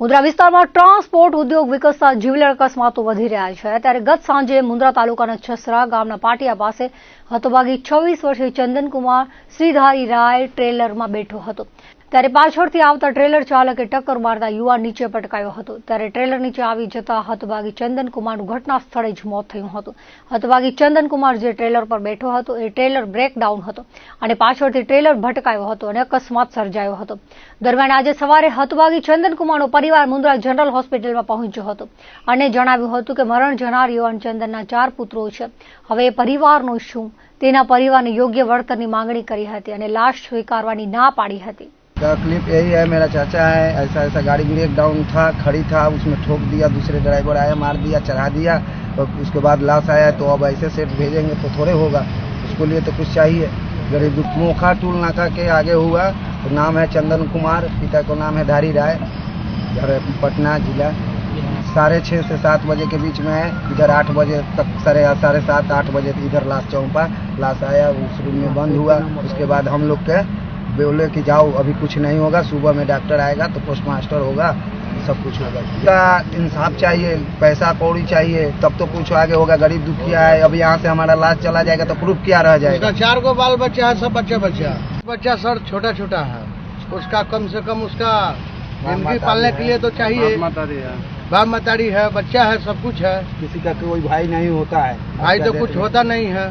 મુન્દ્રા વિસ્તારમાં ટ્રાન્સપોર્ટ ઉદ્યોગ વિકસતા જીવલેણ અકસ્માતો વધી રહ્યા છે. ત્યારે ગત સાંજે મુન્દ્રા તાલુકાના છસરા ગામના પાટિયા પાસે હતભાગી છવ્વીસ વર્ષીય ચંદનકુમાર શ્રીધારી રાય ટ્રેલરમાં બેઠો હતો. ત્યારે પાછળથી આવતા ટ્રેલર ચાલકે ટક્કર મારતા યુવાન નીચે પટકાયો હતો. ત્યારે ટ્રેલર નીચે આવી જતા હતભાગી ચંદનકુમારનું ઘટના સ્થળે જ મોત થયું હતું. હતભાગી ચંદનકુમાર જે ટ્રેલર પર બેઠો હતો, એ ટ્રેલર બ્રેકડાઉન હતો અને પાછળથી ટ્રેલર ભટકાયો હતો અને અકસ્માત સર્જાયો હતો. દરમિયાન આજે સવારે હતભાગી ચંદનકુમારનો પરિવાર મુન્દ્રા જનરલ હોસ્પિટલમાં પહોંચ્યો હતો અને જણાવ્યું હતું કે મરણ જનાર યુવાન ચંદનના ચાર પુત્રો છે. હવે એ પરિવારનું શું? તેના પરિવારને યોગ્ય વળતરની માંગણી કરી હતી અને લાશ સ્વીકારવાની ના પાડી હતી. तकलीफ़ यही है, मेरा चाचा है, ऐसा ऐसा गाड़ी ब्रेक डाउन था, खड़ी था, उसमें ठोक दिया, दूसरे ड्राइवर आया, मार दिया, चढ़ा दिया, और उसके बाद लाश आया तो अब ऐसे सेट भेजेंगे तो थोड़े होगा, उसको लिए तो कुछ चाहिए। गरीब मोखा टूल नाका के आगे हुआ तो नाम है चंदन कुमार, पिता को नाम है धारी राय, घर पटना जिला। साढ़े छः से सात बजे के बीच में है, इधर आठ बजे तक, साढ़े साढ़े सात, आठ बजे इधर लाश चौंपा, लाश आया, उस रूम में बंद हुआ, उसके बाद हम लोग के बोले कि जाओ अभी कुछ नहीं होगा सुबह में डॉक्टर आएगा तो पोस्टमास्टर होगा सब कुछ होगा। का इंसाफ चाहिए पैसा कौड़ी चाहिए तब तो कुछ आगे होगा गरीब दुखिया है अब यहाँ से हमारा लाश चला जाएगा तो प्रूफ क्या रह जाएगा? चार गो बाल बच्चा है सब बच्चे बच्चा। बच्चा सर छोटा छोटा है उसका कम से कम उसका ज़िंदगी पालने के लिए तो चाहिए। बाप मतारी है। बच्चा है सब कुछ है। किसी का कोई भाई नहीं होता है। भाई तो कुछ होता नहीं है।